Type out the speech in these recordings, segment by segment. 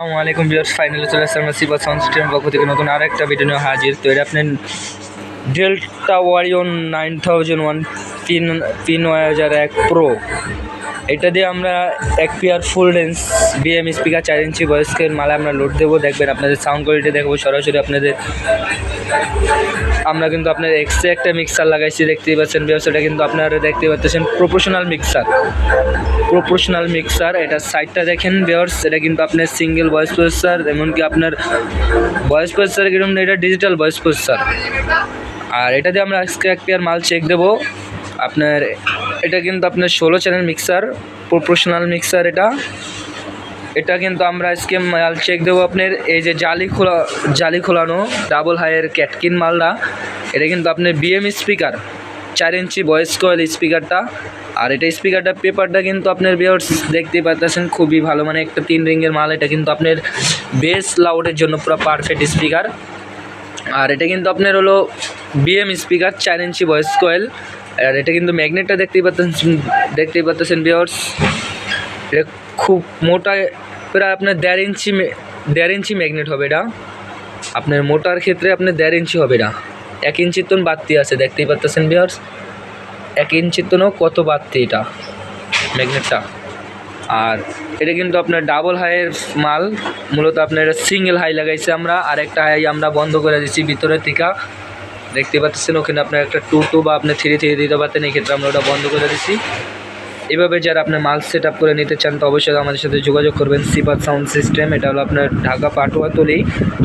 আসসালামু আলাইকুম viewers, finally চলে আসছে আমরা সিবা সাউন্ড সিস্টেমের পক্ষ থেকে নতুন আর একটা ভিডিও নিয়ে হাজির। তো এটা আপনি ডেল্টা ওয়ারিয়ন নাইন থাউজেন্ড ওয়ান তিন তিন হাজার এক প্রো। এটা দিয়ে আমরা এক pair full range BM speaker চার ইঞ্চি বয়স্কের মালা আমরা লোড দেবো। দেখবেন আপনাদের সাউন্ড কোয়ালিটি দেখব। সরাসরি আপনাদের আমরা কিন্তু আপনার এক্সট্রা একটা মিক্সার লাগাইছি, দেখতেই পাচ্ছেন ব্যবসাটা কিন্তু আপনারা দেখতে পাচ্ছেন প্রফেশনাল মিক্সার প্রফেশনাল মিক্সার এটা সাইডটা দেখেন বেয়ার্স এটা কিন্তু আপনার সিঙ্গেল ভয়েস প্রসেসর এমনকি আপনার ভয়েস প্রসেসর কিন্তু এটা ডিজিটাল ভয়েস প্রসেসর আর এটা দিয়ে আমরা আজকে এক পেয়ার মাল চেক দেবো। আপনার এটা কিন্তু আপনার ষোলো চ্যানেল মিক্সার প্রফেশনাল মিক্সার এটা। এটা কিন্তু আমরা আজকে মাল চেক দেবো আপনার, এই যে জালি খোলা, জালি খোলানো ডাবল হাইয়ের ক্যাটকিন মালটা, এটা কিন্তু আপনার বিএম স্পিকার চার ইঞ্চি ভয়েস কয়েল স্পিকারটা আর এটা স্পিকারটা পেপারটা কিন্তু আপনার বিয়ার্স দেখতেই পাচ্ছেন খুবই ভালো মানে একটা তিন রিঙ্গের মাল, এটা কিন্তু আপনার বেস লাউডের জন্য পুরো পারফেক্ট স্পিকার আর এটা কিন্তু আপনার হলো বিএম স্পিকার চার ইঞ্চি ভয়েস কয়েল আর এটা কিন্তু ম্যাগনেটটা দেখতেই পাচ্ছেন দেখতেই পাচ্ছেন বিয়ার্স এটা খুব মোটা, প্রায় আপনার দেড় ইঞ্চি দেড় ইঞ্চি ম্যাগনেট হবে এটা। আপনার মোটার ক্ষেত্রে আপনার দেড় ইঞ্চি হবে এটা। এক ইঞ্চির তো বাড়তি আছে, দেখতেই পাচ্ছেন বিয়ার্স এক ইঞ্চির তো কত বাড়তি এটা, ম্যাগনেটটা। আর এটা কিন্তু আপনার ডাবল হাইয়ের মাল। মূলত আপনার এটা সিঙ্গেল হাই লাগাইছে আমরা আর একটা হাই আমরা বন্ধ করে দিচ্ছি ভিতরের থেকে দেখতে পাচ্ছেন, ওখানে আপনার একটা টু টু বা আপনি থ্রি থ্রি দিতে পারতেন, এই ক্ষেত্রে আমরা ওটা বন্ধ করে দিচ্ছি এভাবে যারা আপনার মাল সেট আপ করে নিতে চান, তো অবশ্যই আমাদের সাথে যোগাযোগ করবেন, সিপাত সাউন্ড সিস্টেম এটা হলো আপনার ঢাকা পাটুয়াতলি,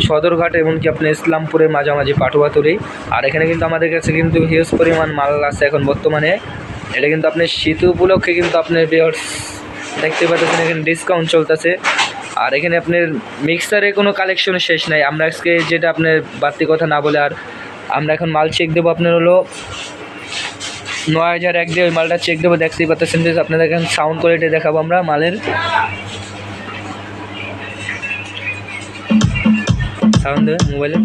সদরঘাট, এমনকি আপনার ইসলামপুরের মাঝামাঝি পাটুয়াতলি। আর এখানে কিন্তু আমাদের কাছে কিন্তু হিউজ পরিমাণ মাল আছে এখন বর্তমানে। এটা কিন্তু আপনি শীত উপলক্ষে কিন্তু আপনার বিয়ার্স দেখতে পাচ্ছেন, এখানে ডিসকাউন্ট চলতেছে। আর এখানে আপনার মিক্সারে কোনো কালেকশন শেষ নাই। আমরা আজকে যেটা আপনার বাড়তি কথা না বলে আর আমরা এখন মাল চেক দেবো, আপনার হলো নয় হাজার এক দিয়ে ওই মালটা চেক দেবো, দেখতেই পাচ্ছেন যে আপনাদের এখন সাউন্ড কোয়ালিটি দেখাবো আমরা মালের। সাউন্ড দেবে মোবাইলে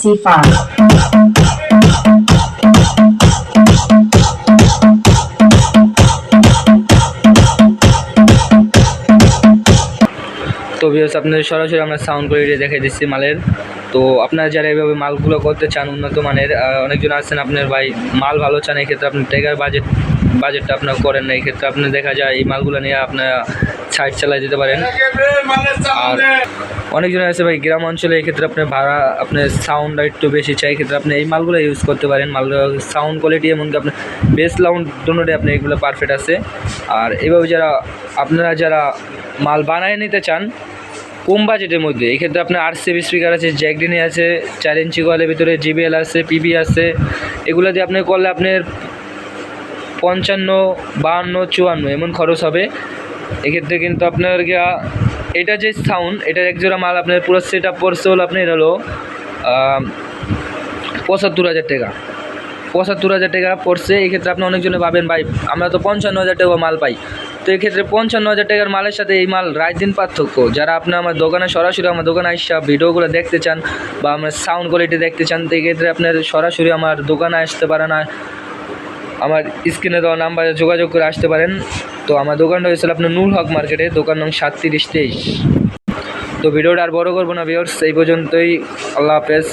C5. তো ভিউস আপনাদের সরাসরি আমরা সাউন্ড কোয়ালিটি দেখে দিচ্ছি মালের তো আপনারা যারা এইভাবে মালগুলো করতে চান, উন্নত মানের অনেকজন আছেন আপনার ভাই, মাল ভালো চান এই ক্ষেত্রে আপনি টেকার বাজেট বাজেটটা আপনার করেন না এই ক্ষেত্রে আপনি দেখা যায়, এই মালগুলো নিয়ে আপনারা সাইড চালাই যেতে পারেন। আর অনেকজন আছে ভাই, গ্রাম অঞ্চলে এই ক্ষেত্রে আপনার ভাড়া আপনার সাউন্ড একটু বেশি চাই এই ক্ষেত্রে আপনি এই মালগুলো ইউজ করতে পারেন। মালগুলো সাউন্ড কোয়ালিটি এমনকি আপনার বেস সাউন্ড দুটোতে আপনি এগুলো পারফেক্ট আছে। আর এভাবে যারা, আপনারা যারা মাল বানায় নিতে চান, কম বাজেটের মধ্যে এই ক্ষেত্রে আপনার আট সিবি স্পিকার আছে জ্যাকডিনি আছে, চার ইঞ্চি কলের ভিতরে জিবিএল আছে পিবি আছে, এগুলো দিয়ে আপনি করলে আপনার পঞ্চান্ন, বাহান্ন, চুয়ান্ন এমন খরচ হবে। এক্ষেত্রে কিন্তু আপনার গিয়া, এটা যে সাউন্ড এটার এক জোড়া মাল আপনার পুরো সেট আপ পড়ছে হলো আপনার হলো পঁচাত্তর হাজার টাকা। পঁচাত্তর হাজার টাকা পড়ছে এই ক্ষেত্রে আপনি অনেকজনে পাবেন ভাই, আমরা তো পঞ্চান্ন হাজার টাকা মাল পাই। তো এই ক্ষেত্রে পঞ্চান্ন হাজার টাকার মালের সাথে এই মাল রাত দিন পার্থক্য। যারা আপনি আমার দোকানে সরাসরি আমার দোকানে আসা ভিডিওগুলো দেখতে চান বা আমার সাউন্ড কোয়ালিটি দেখতে চান, তো এই ক্ষেত্রে আপনার সরাসরি আমার দোকানে আসতে পারেন আর আমার স্ক্রিনে দেওয়া নাম্বারে যোগাযোগ করে আসতে পারেন। তো আমার দোকানটা হয়েছিল আপনার নূর হক মার্কেটে, দোকান নং সাতত্রিশ তেইশ। তো ভিডিওটা আর বড় করব না ভিওর্স এই পর্যন্তই। আল্লাহ হাফেজ।